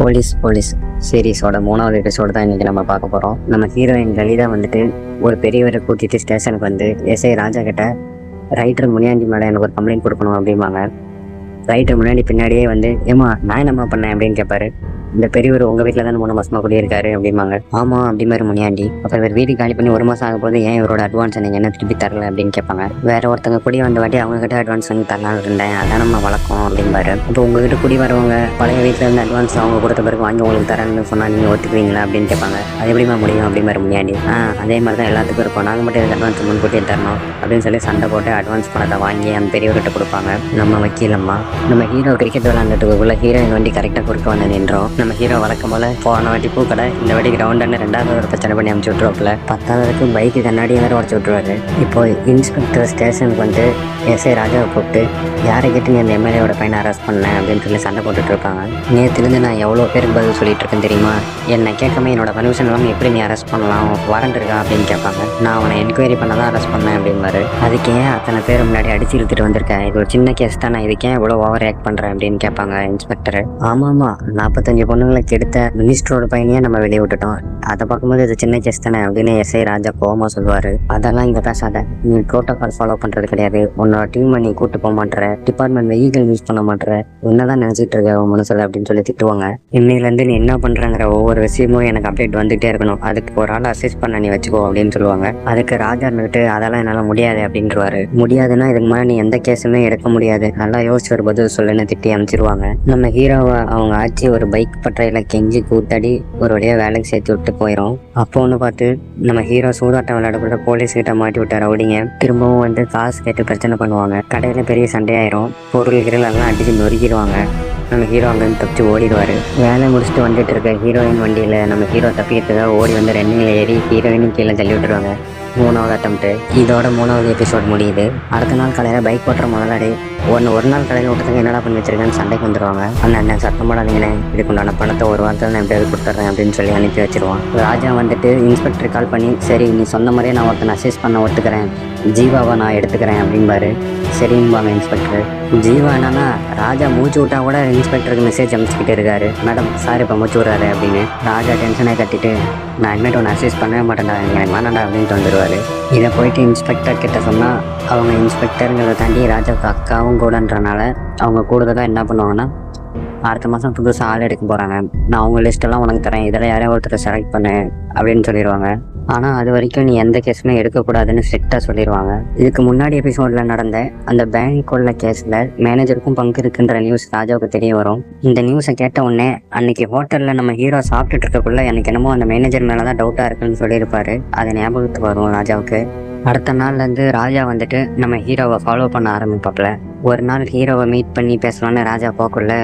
Police police சீரீஸோட மூணாவது episode தான் இன்றைக்கி நம்ம பார்க்க போகிறோம் நம்ம ஹீரோயின் லலிதா வந்துட்டு ஒரு பெரியவரை கூட்டிட்டு ஸ்டேஷனுக்கு வந்து எஸ்ஐ ராஜா கிட்ட ரைட்டர் முனியாண்டி மேலே எனக்கு ஒரு கம்ப்ளைண்ட் கொடுக்கணும் அப்படிம்பாங்க. ரைட்டர் முன்னாடி பின்னாடியே வந்து ஏமா நான் என்னம்மா பண்ணேன்? அப்படின்னு கேட்பாரு இந்த பெரியவர் உங்கள் வீட்டில் தான் மூணு மாசமா குடியிருக்காரு அப்படிம்பாங்க. ஆமாம் அப்படி மாதிரி முனியாண்டி அப்புறம் இவர் வீடு காலி பண்ணி ஒரு மாதம் ஆகும் போது ஏன் இவரோட அட்வான்ஸ் நீங்கள் என்ன திருப்பி தரல அப்படின்னு கேட்பாங்க. வேற ஒருத்தங்க குடி வந்த வாட்டி அவங்க கிட்ட அட்வான்ஸ் வாங்கி தரலாம்னு இருந்தேன். அதான் நம்ம வழக்கம் அப்படிம்பாரு. இப்போ உங்ககிட்ட குடி வரவங்க பழைய வீட்டில் இருந்து அட்வான்ஸ் அவங்க கொடுத்த பிறகு வாங்கி உங்களுக்கு தரேன்னு சொன்னால் நீங்கள் ஒத்துக்குவீங்களா அப்படின்னு கேட்பாங்க. அது எப்படிமா முடியும் அப்படிம்பாரு முனியாண்டி ஆ அதே மாதிரி தான் எல்லாத்துக்கும் இருக்கும். நாங்கள் மட்டும் இதுக்கு அட்வான்ஸ் முன்கூட்டியே தரணும் அப்படின்னு சொல்லி சண்டை போட்டு அட்வான்ஸ் பணத்தை வாங்கி அந்த பெரியவர்கிட்ட கொடுப்பாங்க. நம்ம வக்கீலம்மா நம்ம ஹீரோ கிரிக்கெட் விளாண்டுட்டுக்குள்ள ஹீரோயின் வண்டி கரெக்டாக கொடுக்க வந்து நின்றோம். நம்ம ஹீரோ வழக்கம் போல போன வாட்டி பூ கடை இந்த வாட்டி கிரவுண்டுன்னு ரெண்டாவது ஒரு பிரச்சனை பண்ணி அமுச்சு விட்ருவாப்புல பத்தாவதுக்கு பைக்கு கண்ணாடி வேற உடச்சு விட்ருவாரு இப்போ இன்ஸ்பெக்டர் ஸ்டேஷனுக்கு வந்து எஸ்ஐ ராஜாவை கூப்பிட்டு யாரை கேட்டு நீ அந்த எம்எல்ஏவோட பையனை அரெஸ்ட் பண்ணேன் அப்படின்னு சொல்லி சண்டை போட்டுட்டு இருப்பாங்க நேற்றுலேருந்து நான் எவ்வளோ பேருக்கு பதில் சொல்லிட்டு இருக்கேன் தெரியுமா? என்னை கேட்காம என்னோட பர்மிஷன் இல்லாமல் எப்படி நீ அரெஸ்ட் பண்ணலாம்? வாரண்ட் இருக்கா? அப்படின்னு கேட்பாங்க. நான் அவனை என்கொயரி பண்ண தான் அரெஸ்ட் பண்ணேன் அப்படின்பாரு அதுக்கு ஏன் அத்தனை பேர் முன்னாடி அடிச்சு இழுத்துட்டு வந்திருக்கேன் இது ஒரு சின்ன கேஸ் தான் நான் இதுக்கு ஏன் இவ்வளோ ஓவர் ஆக்ட் பண்ணுறேன் அப்படின்னு கேட்பாங்க இன்ஸ்பெக்டர் ஆமாம் ஆமாம் நாற்பத்தஞ்சு பொண்ணுங்களை கெடுத்த மினிஸ்டரோட பையனையே நம்ம வெளியே விட்டுட்டோம். அதை பார்க்கும்போது இது சின்ன கேஸ் தானே அப்படின்னு எஸ்ஐ ராஜா கோவமா சொல்லுவார். அதெல்லாம் இங்கே பேசாத. நீ ப்ரோட்டோகால் ஃபாலோ பண்ணுறது கிடையாது. உன்னோட டீமை நீ கூட்டு போக மாட்டேற. டிபார்ட்மெண்ட் வெஹிக்கிள் யூஸ் பண்ண மாட்டேற. என்னதான் நினச்சிட்டு இருக்க உன் மனசில் அப்படின்னு சொல்லி திட்டுவாங்க. இன்னையிலேருந்து நீ என்ன பண்ணுறங்கிற ஒவ்வொரு விஷயமும் எனக்கு அப்டேட் வந்துகிட்டே இருக்கணும். அதுக்கு ஒரு ஆள் அசிஸ்ட் பண்ண நீ வச்சுக்கோ அப்படின்னு சொல்லுவாங்க. அதுக்கு ராஜா இருந்துட்டு அதெல்லாம் என்னால் முடியாது அப்படின்றவாரு. முடியாதுன்னா இதுக்கு மேலே நீ எந்த கேஸுமே எடுக்க முடியாது. நல்லா யோசிச்சு ஒரு பதில் சொல்லுன்னு திட்டி அமைச்சிருவாங்க நம்ம ஹீரோவை அவங்க ஆட்சி ஒரு பைக் பட்டறையில் கெஞ்சி கூத்தாடி ஒரு வழியாக வேலைக்கு சேர்த்து விட்டு போயிடும் அப்போ ஒன்று பார்த்து நம்ம ஹீரோ சூதாட்டம் விளையாடக்கூட போலீஸ் கிட்ட மாட்டி விட்டார் ரவுடிங்க திரும்பவும் வந்து காசு கேட்டு பிரச்சனை பண்ணுவாங்க. கடையில் பெரிய சண்டையாயிரும். பொருள் கிருள் எல்லாம் அடிச்சு நொறுக்கிடுவாங்க. நம்ம ஹீரோ அங்கேருந்து தப்பிச்சு ஓடிடுவார். வேலை முடிச்சுட்டு வந்துட்டு இருக்க ஹீரோயின் வண்டியில் நம்ம ஹீரோ தப்பிக்கிறதுக்காக ஓடி வந்து ரெண்டுங்களை ஏறி ஹீரோயினும் கீழே தள்ளி விட்டுருவாங்க. மூணாவது அட்டம்ப்ட் இதோட மூணாவது எபிசோட் முடியுது. அடுத்த நாள் காலையில் பைக் ஓட்டுற முதலாளி ஒன்று ஒரு நாள் கடையில் விட்டதுக்கு என்னடா பண்ணி வச்சிருக்கேன்னு சண்டைக்கு வந்துடுவாங்க அண்ணன் அண்ணன் சத்தம் போடாதீங்கண்ணே. இதுக்குண்டான பணத்தை ஒரு வாரத்தில் நான் எப்படியாவது கொடுத்துட்றேன் அப்படின்னு சொல்லி அனுப்பி வச்சிருவான். ராஜா வந்துட்டு இன்ஸ்பெக்டர் கால் பண்ணி சரி நீ சொன்ன மாதிரியே நான் ஒருத்தனை அசிஸ்ட் பண்ண ஒத்துக்கிறேன். ஜீவாவை நான் எடுத்துக்கிறேன் அப்படிம்பாரு. சரிம்பாங்க இன்ஸ்பெக்டர் ஜீவா என்னன்னா ராஜா மூச்சு விட்டா கூட இன்ஸ்பெக்டருக்கு மெசேஜ் அனுப்பிச்சிக்கிட்டு இருக்காரு. மேடம் சார் இப்போ மூச்சு விட்றாரு அப்படின்னு. ராஜா டென்ஷனை கட்டிட்டு நான் இனிமேட் ஒன்று அசிஸ்ட் பண்ணவே மாட்டேன்டா எனக்கு வேணாண்டா அப்படின்ட்டு வந்துடுவார் இதை போயிட்டு இன்ஸ்பெக்டர் கிட்ட சொன்னால் அவங்க இன்ஸ்பெக்டருங்கிறத தாண்டி ராஜாவுக்கு அக்காவும் கூடன்றனால அவங்க கூடுதலாக என்ன பண்ணுவாங்கன்னா அடுத்த மாதம் புதுசாக ஆள் எடுக்க போகிறாங்க நான் அவங்க லிஸ்ட்டெல்லாம் உனக்கு தரேன். இதில் யாரையும் ஒருத்தர் செலக்ட் பண்ணு அப்படின்னு சொல்லிடுவாங்க. ஆனால் அது வரைக்கும் நீ எந்த கேஸுமே எடுக்கக்கூடாதுன்னு ஸ்ட்ரிக்டாக சொல்லிடுவாங்க. இதுக்கு முன்னாடி எபிசோடில் நடந்த அந்த பேங்க் உள்ள கேஸில் மேனேஜருக்கும் பங்கு இருக்குன்ற நியூஸ் ராஜாவுக்கு தெரிய வரும். இந்த நியூஸை கேட்ட உடனே அன்னைக்கு ஹோட்டலில் நம்ம ஹீரோ சாப்பிட்டுட்டு இருக்கக்குள்ள எனக்கு என்னமோ அந்த மேனேஜர் மேலே தான் டவுட்டாக இருக்குன்னு சொல்லியிருப்பாரு. அது ஞாபகத்துக்கு வரும் ராஜாவுக்கு. அடுத்த நாள்லேருந்து ராஜா வந்துட்டு நம்ம ஹீரோவை ஃபாலோ பண்ண ஆரம்பிப்பாப்ல. ஒரு நாள் ஹீரோவை மீட் பண்ணி பேசலான்னு ராஜா போக்குள்ள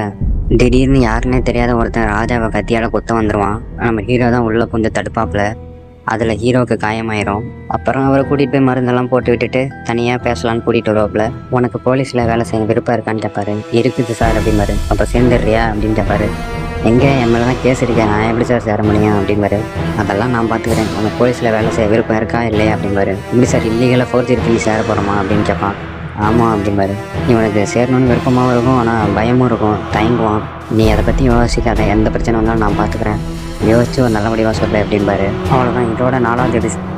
திடீர்னு யாருன்னே தெரியாத ஒருத்தன் ராஜாவை கத்தியால் குத்த வந்துடுவான் நம்ம ஹீரோ தான் உள்ளே கொஞ்சம் தடுப்பாப்புல. அதில் ஹீரோவுக்கு காயமாயிரும். அப்புறம் அவரை கூட்டிகிட்டு போய் மருந்தெல்லாம் போட்டு விட்டுட்டு தனியாக பேசலான்னு கூட்டிகிட்டு வருவாப்புல. உனக்கு போலீஸில் வேலை செய்ய விருப்பம் இருக்கான்னு கேட்பாரு இருக்குது சார் அப்படிம்பாரு. அப்போ சேர்ந்துடுறியா அப்படின்னு கேட்பாரு எங்கே என் மேலே தான் கேஸ் இருக்கேன் நான் எப்படி சார் சேர முடியும் அப்படிம்பாரு. அதெல்லாம் நான் பார்த்துக்கிறேன் உனக்கு போலீஸில் வேலை செய்ய விருப்பம் இருக்கா இல்லையா அப்படிம்பாரு. இப்படி சார் இல்லீகலாக ஃபோர்ஜரி பண்ணி சேர போகிறோமா அப்படின்னு கேட்பான் ஆமாம் அப்படிம்பாரு இவனுக்கு சேரணும்னு விருப்பமாகவும் இருக்கும் ஆனால் பயமும் இருக்கும். தயங்குவான். நீ அதை பற்றி யோசிக்காத. எந்த பிரச்சனை வந்தாலும் நான் பார்த்துக்கிறேன் யோசிச்சு ஒரு நல்ல முடிவாக சொல்ல அப்படிம்பாரு அவ்வளோதான் இதோட நாலாவது எபிசோட்